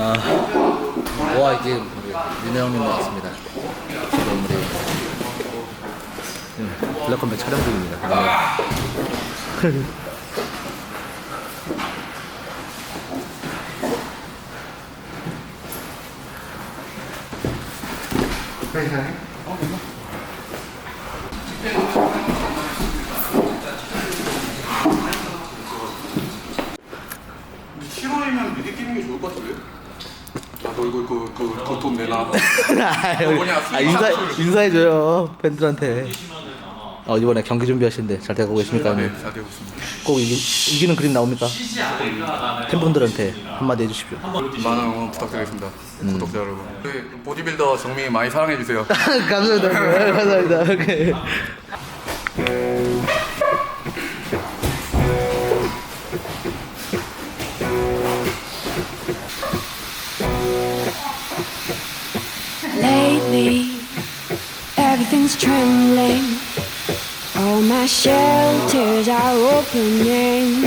아, 와 이제 우리 윤호 형님 나왔습니다. 지금 우리 지금 블랙컴백 촬영 중입니다. 네. 싫어하 면 미리 끼는 게 좋을 것 같은데? 나도 이거 그, 그, 그돈 내놔. 아, 여기- 아, 인사 인사해줘요 팬들한테. 어 이번에 경기 준비하시는데 잘 되고 계십니까? 네, 형님? 잘 되고 있습니다. 꼭 이기, 이기는 그림 나옵니까? 팬분들한테 한마디 해주십시오. 많은 응원 부탁드리겠습니다. 구독자 여러분. 그 보디빌더 정미 많이 사랑해주세요. 감사합니다. 네, 감사합니다. 오케이. Trembling. All my shelters are opening.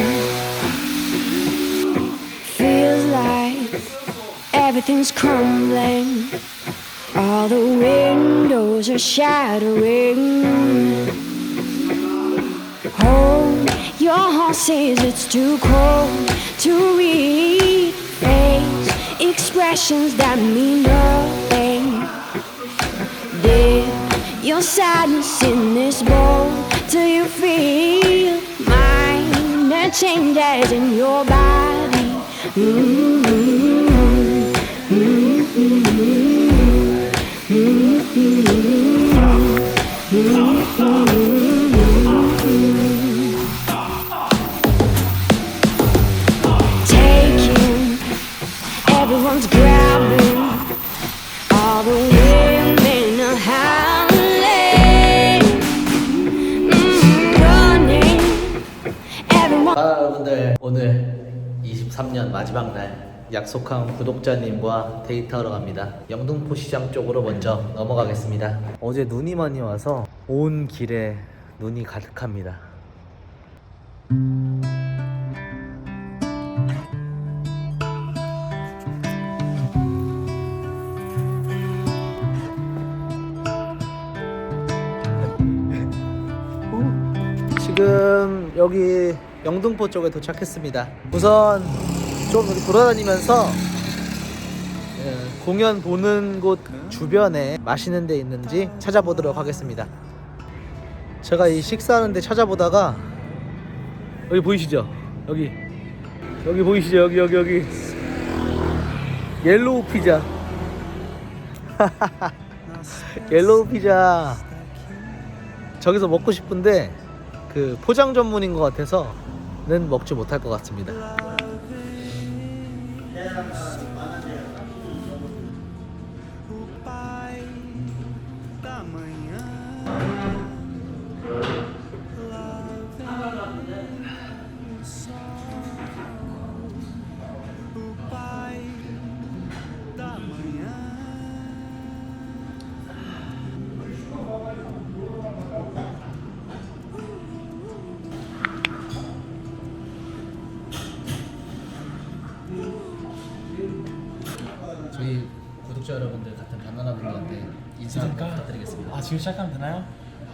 Feels like everything's crumbling. All the windows are shattering. Hold your horses, it's too cold to read. Face expressions that mean nothing. Dip your sadness in this bowl till you feel minor changes in your body. Mm-hmm. 여러분들 오늘 23년 마지막 날 약속한 구독자님과 데이트하러 갑니다. 영등포 시장 쪽으로 먼저 넘어가겠습니다. 어제 눈이 많이 와서 온 길에 눈이 가득합니다. 지금 여기 영등포 쪽에 도착했습니다. 우선 좀 돌아다니면서 예, 공연 보는 곳 주변에 맛있는 데 있는지 찾아보도록 하겠습니다. 제가 이 식사하는 데 찾아보다가 여기 보이시죠? 여기 여기 보이시죠? 여기 여기 여기 옐로우 피자 옐로우 피자 저기서 먹고 싶은데 그 포장 전문인 것 같아서는 먹지 못할 것 같습니다. 구독자 여러분들 같은 바나나 분들한테 인사 한번 부탁드리겠습니다. 아 지금 시작하면 되나요?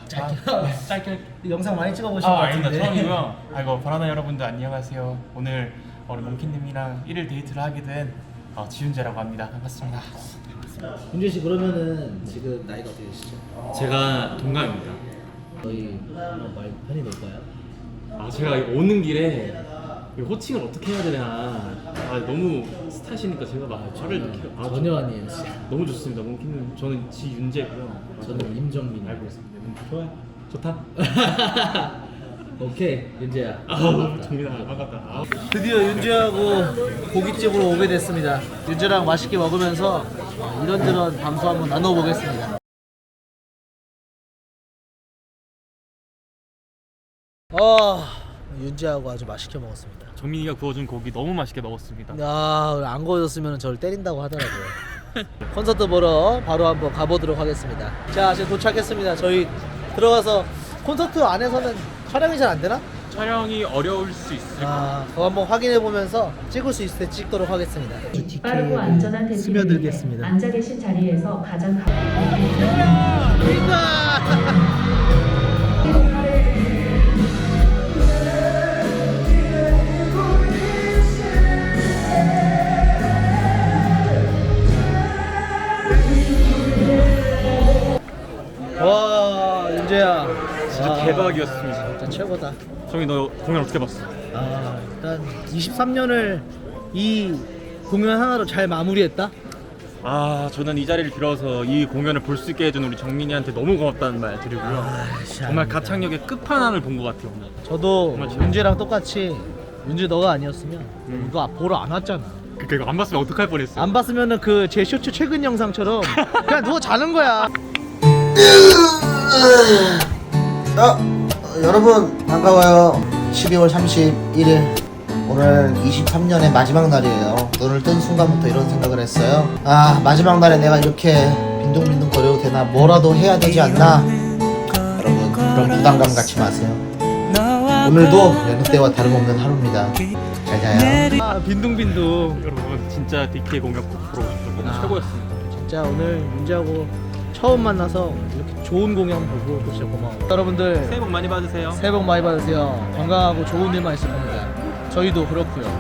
짧게. 아, 네, 짧게 영상 많이 찍어보신 아것 아닙니다 같은데. 처음이고요 아이고 바나나 여러분들 안녕하세요 오늘 우리 몽키님이랑 1일 데이트를 하게 된 어, 지윤재라고 합니다 반갑습니다 윤재 씨 그러면은 지금 나이가 어떻게 되시죠? 제가 동갑입니다. 저희 한번 말 편히 놀까요? 아 제가 오는 길에 이 호칭을 어떻게 해야 되나 아 너무 스타시니까 제가 막 저를 느끼고 아, 전혀 아니에요. 진짜. 너무 좋습니다. 몽키님 저는 지윤재고요. 저는 임정민 알고 있습니다. 음, 좋아요. 좋다. 오케이 윤재야. 아 너무 좋습니다. 반갑다. 아, 드디어 윤재하고 고깃집으로 오게 됐습니다. 윤재랑 맛있게 먹으면서 어, 이런저런 담소 한번 나눠보겠습니다. 아 윤재하고 아주 맛있게 먹었습니다. 정민이가 구워준 고기 너무 맛있게 먹었습니다 야안 구워졌으면 저를 때린다고 하더라고요. 콘서트 보러 바로 한번 가보도록 하겠습니다. 자 지금 도착했습니다. 저희 들어가서 콘서트 안에서는 촬영이 잘 안 되나? 촬영이 어려울 수 있을 아, 그거 한번 확인해 보면서 찍을 수 있을 때 찍도록 하겠습니다. 빠르고 안전한 대피 스며들겠습니다. 앉아 계신 자리에서 가장 가... 와, 대박이었습니다. 진짜 최고다. 정이 너 공연 어떻게 봤어? 아, 일단 23년을 이 공연 하나로 잘 마무리했다. 아 저는 이 자리를 빌어서 이 공연을 볼 수 있게 해준 우리 정민이한테 너무 고맙다는 말 드리고요. 정말 가창력의 끝판왕을 본 것 같아요 오늘. 저도 정말. 윤재랑 똑같이 윤재 너가 아니었으면 이거 보러 안 왔잖아. 그러니까 이거 안 봤으면 어떡할 뻔했어. 안 봤으면은 그 제 쇼츠 최근 영상처럼 그냥 누워 자는 거야. 어, 여러분 반가워요. 12월 31일 오늘 23년의 마지막 날이에요. 눈을 뜬 순간부터 이런 생각을 했어요. 아 마지막 날에 내가 이렇게 빈둥빈둥 거려도 되나 뭐라도 해야 되지 않나? 여러분 그런 부담감 갖지 마세요. 오늘도 여느 때와 다름없는 하루입니다. 잘 자요. 아 빈둥빈둥. 여러분 진짜 DK 공연 꼭 보러 오십시오. 너무 아. 최고였습니다. 진짜 오늘 윤재하고 처음 만나서 이렇게 좋은 공연 보고 진짜 고마워. 여러분들 새해 복 많이 받으세요. 새해 복 많이 받으세요. 건강하고 좋은 일만 있을 겁니다. 저희도 그렇고요.